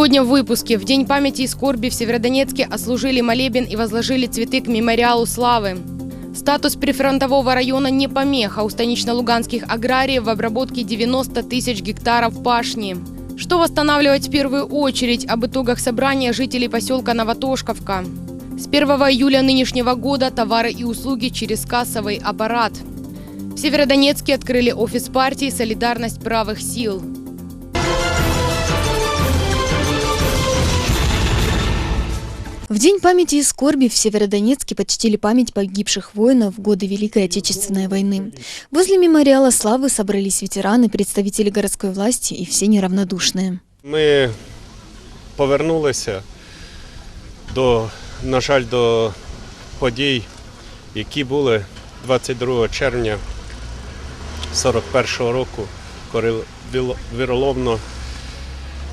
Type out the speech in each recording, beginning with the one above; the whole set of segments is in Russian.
Сегодня в выпуске. В День памяти и скорби в Северодонецке ослужили молебен и возложили цветы к мемориалу славы. Статус прифронтового района не помеха. У станично-луганских аграриев в обработке 90 тысяч гектаров пашни. Что восстанавливать в первую очередь? Об итогах собрания жителей поселка Новотошковка. С 1 июля нынешнего года товары и услуги через кассовый аппарат. В Северодонецке открыли офис партии «Солидарность правых сил». В День памяти и скорби в Северодонецке почтили память погибших воинов в годы Великой Отечественной войны. Возле мемориала славы собрались ветераны, представители городской власти и все неравнодушные. Ми повернулися до, на жаль, до подій, які були 22 червня 41 року, коли віло- віроломно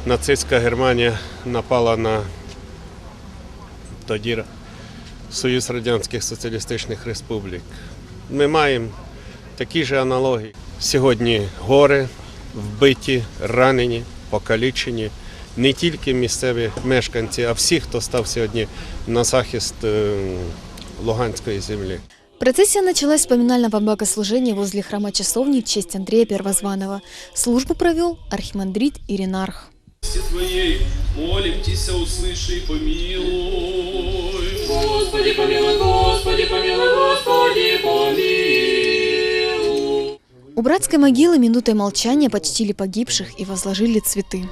нацистська Германія напала на тоді Союз Радянських Соціалістичних Республік. Ми маємо такі ж аналогії. Сьогодні гори вбиті, ранені, покалічені. Не тільки місцеві мешканці, а всі, хто став сьогодні на захист е, Луганської землі. Процессия началась с поминального богослужения возле храма часовни в честь Андрея Первозванного. Службу провел архимандрит Иринарх. Все Твоей молимтесь, услыши и помилуй. Господи помилуй, Господи помилуй, Господи помилуй. У братской могилы минутой молчания почтили погибших и возложили цветы.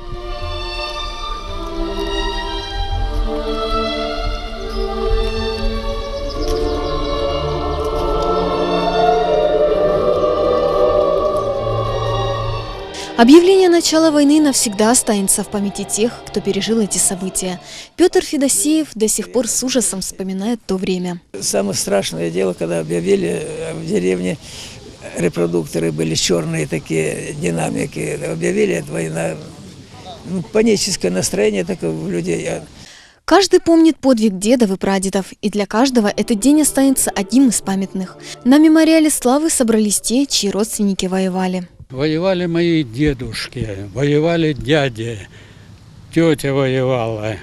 Объявление начала войны навсегда останется в памяти тех, кто пережил эти события. Петр Федосеев до сих пор с ужасом вспоминает то время. Самое страшное дело, когда объявили э, в деревне, репродукторы были черные такие динамики, объявили это война. Ну, паническое настроение такое у людей. А Каждый помнит подвиг дедов и прадедов, и для каждого этот день останется одним из памятных. На мемориале славы собрались те, чьи родственники воевали. Воевали мои дедушки, воевали дяди, тетя воевала.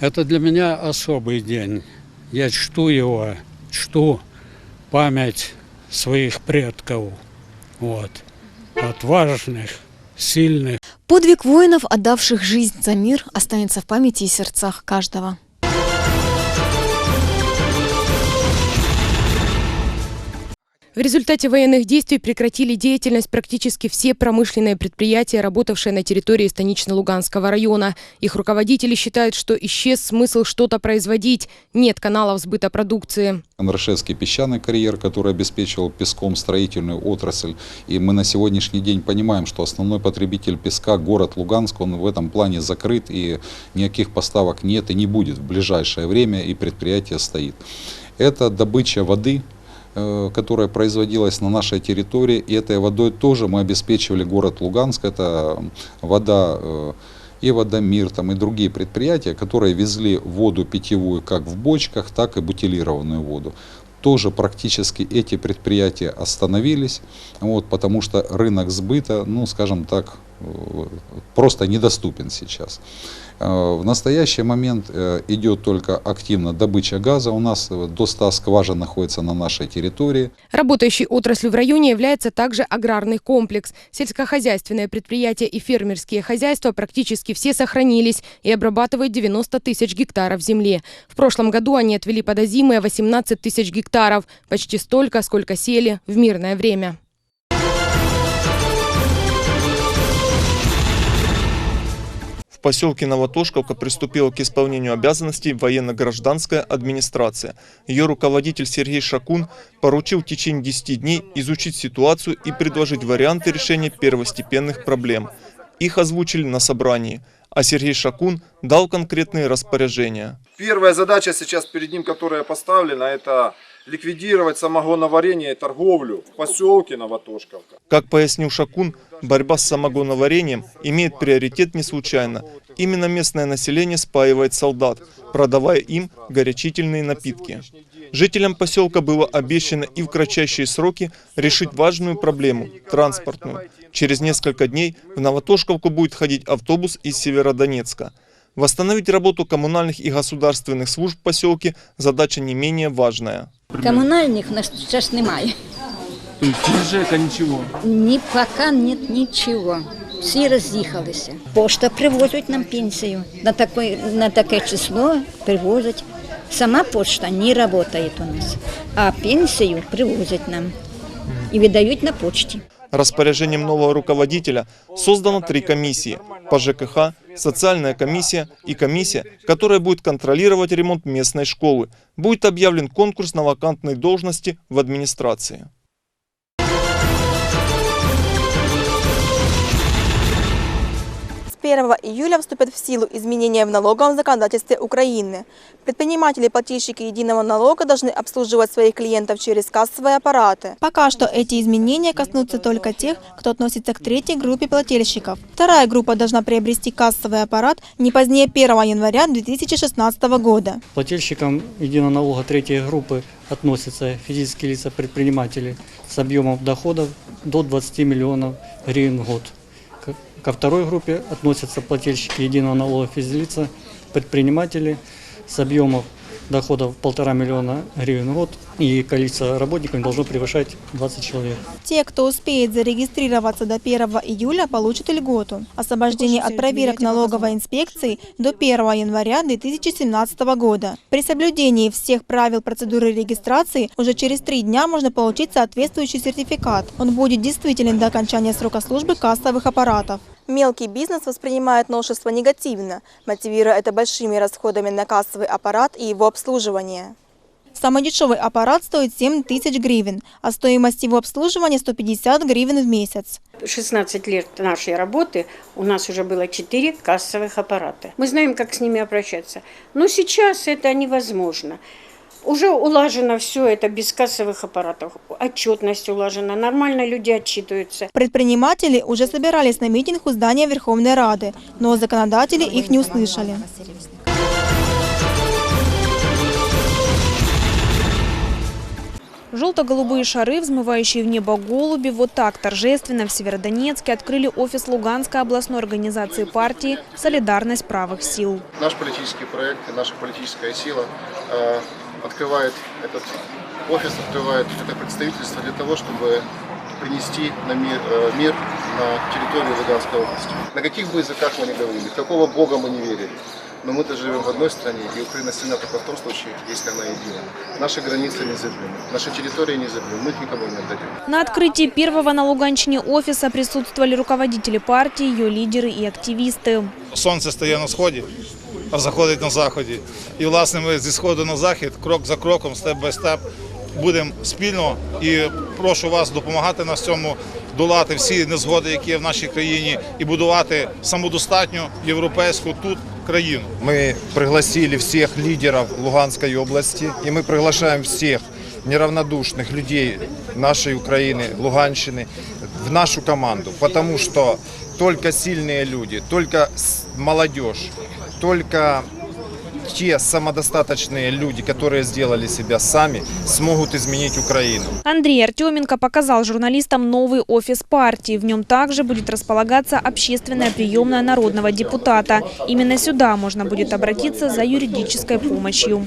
Это для меня особый день. Я чту его, чту память своих предков. Вот. Отважных, сильных. Подвиг воинов, отдавших жизнь за мир, останется в памяти и сердцах каждого. В результате военных действий прекратили деятельность практически все промышленные предприятия, работавшие на территории Станично-Луганского района. Их руководители считают, что исчез смысл что-то производить. Нет каналов сбыта продукции. Андрашевский песчаный карьер, который обеспечивал песком строительную отрасль. И мы на сегодняшний день понимаем, что основной потребитель песка, город Луганск, он в этом плане закрыт, и никаких поставок нет и не будет в ближайшее время, и предприятие стоит. Это добыча воды, которая производилась на нашей территории, и этой водой тоже мы обеспечивали город Луганск. Это вода э, и Водомир, там, и другие предприятия, которые везли воду питьевую как в бочках, так и бутилированную воду. Тоже практически эти предприятия остановились, вот, потому что рынок сбыта, ну, скажем так, э, просто недоступен сейчас. Э, В настоящий момент э, идет только активно добыча газа. У нас э, до 100 скважин находится на нашей территории. Работающей отраслью в районе является также аграрный комплекс. Сельскохозяйственные предприятия и фермерские хозяйства практически все сохранились и обрабатывают 90 тысяч гектаров земли. В прошлом году они отвели под озимые 18 тысяч гектаров, почти столько, сколько сели в мирное время. Поселке Новотошковка приступила к исполнению обязанностей военно-гражданская администрация. Ее руководитель Сергей Шакун поручил в течение 10 дней изучить ситуацию и предложить варианты решения первостепенных проблем. Их озвучили на собрании, а Сергей Шакун дал конкретные распоряжения. Первая задача сейчас перед ним, которая поставлена, это ликвидировать самогоноварение и торговлю в поселке Новотошковка. Как пояснил Шакун, борьба с самогоноварением имеет приоритет не случайно. Именно местное население спаивает солдат, продавая им горячительные напитки. Жителям поселка было обещано и в кратчайшие сроки решить важную проблему – транспортную. Через несколько дней в Новотошковку будет ходить автобус из Северодонецка. Восстановить работу коммунальных и государственных служб в поселке – задача не менее важная. Комунальних на час немає. То есть без ЖЭКа ничего. Ні, поки нет нічого. Всі роз'їхалися. Пошта привозить нам пенсію. На таке, на таке число привозять. Сама почта не працює у нас, а пенсію привозять нам і віддають на почті. Распоряжением нового руководителя создано три комиссии – по ЖКХ, социальная комиссия и комиссия, которая будет контролировать ремонт местной школы. Будет объявлен конкурс на вакантные должности в администрации. 1 июля вступят в силу изменения в налоговом законодательстве Украины. Предприниматели-плательщики единого налога должны обслуживать своих клиентов через кассовые аппараты. Пока что эти изменения коснутся только тех, кто относится к третьей группе плательщиков. Вторая группа должна приобрести кассовый аппарат не позднее 1 января 2016 года. Плательщикам единого налога третьей группы относятся физические лица-предприниматели с объемом доходов до 20 миллионов гривен в год. Ко второй группе относятся плательщики единого налога физлица, предприниматели с объемом доходов полтора миллиона гривен в год и количество работников должно превышать 20 человек. Те, кто успеет зарегистрироваться до 1 июля, получат льготу. Освобождение от проверок налоговой инспекции до 1 января 2017 года. При соблюдении всех правил процедуры регистрации уже через три дня можно получить соответствующий сертификат. Он будет действителен до окончания срока службы кассовых аппаратов. Мелкий бизнес воспринимает новшество негативно, мотивируя это большими расходами на кассовый аппарат и его обслуживание. Самый дешевый аппарат стоит 7 тысяч гривен, а стоимость его обслуживания 150 гривен в месяц. 16 лет нашей работы у нас уже было 4 кассовых аппарата. Мы знаем, как с ними обращаться. Но сейчас это невозможно. Уже улажено все это без кассовых аппаратов. Отчетность улажена, нормально люди отчитываются. Предприниматели уже собирались на митинг у здания Верховной Рады, но законодатели их не услышали. Желто-голубые шары, взмывающие в небо голуби, вот так торжественно в Северодонецке открыли офис Луганской областной организации партии «Солидарность правых сил». Наш политический проект и наша политическая сила э, открывает этот офис, открывает это представительство для того, чтобы принести на мир, э, мир на территорию Луганской области. На каких бы языках мы ни говорили, какого бога мы не верили, но мы-то живем в одной стране, и Украина сильна только в том случае, если она едина. Наши границы незыблемы, наши территории незыблемы, мы их никому не отдадим. На открытии первого на Луганщине офиса присутствовали руководители партии, ее лидеры и активисты. Сонце стає на сході, а заходить на заході. І власне ми зі сходу на захід, крок за кроком, степ бай степ, будемо спільно і прошу вас допомагати нас в цьому, долати всі незгоди, які є в нашій країні, і будувати самодостатню європейську тут країну. Мы пригласили всех лидеров Луганской области, и мы приглашаем всех неравнодушных людей нашей Украины, Луганщины в нашу команду, потому что только сильные люди, только молодежь, только те самодостаточные люди, которые сделали себя сами, смогут изменить Украину. Андрей Артеменко показал журналистам новый офис партии. В нем также будет располагаться общественная приемная народного депутата. Именно сюда можно будет обратиться за юридической помощью.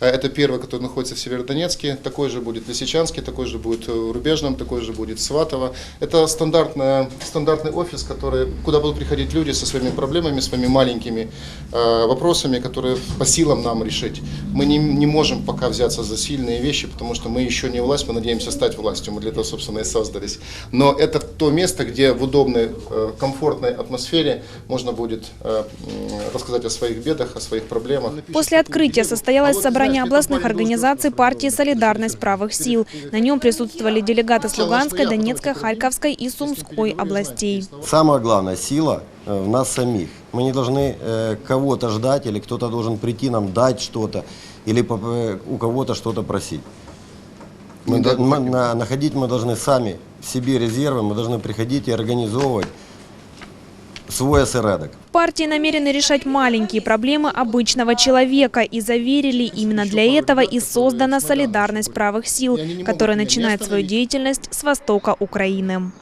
Э, Это первый, который находится в Северодонецке, такой же будет в Лисичанске, такой же будет в Рубежном, такой же будет в Сватово. Это стандартная, стандартный офис, который, куда будут приходить люди со своими проблемами, своими маленькими э, вопросами, которые по силам нам решить. Мы не, не можем пока взяться за сильные вещи, потому что мы еще не власть, мы надеемся стать властью, мы для этого, собственно, и создались. Но это то место, где в удобной, э, комфортной атмосфере можно будет э, рассказать о своих бедах, о своих проблемах. После открытия состоялось собрание областных организаций партии «Солидарность правых сил». На нем присутствовали делегаты с Луганской, Донецкой, Харьковской и Сумской областей. Самая главная сила в нас самих. Мы не должны э, кого-то ждать или кто-то должен прийти нам дать что-то или э, у кого-то что-то просить. Мы, Да, мы на- находить мы должны сами в себе резервы, мы должны приходить и организовывать свой осередок. Партии намерены решать маленькие проблемы обычного человека и заверили, именно для этого и создана солидарность правых сил, которая начинает свою деятельность с востока Украины.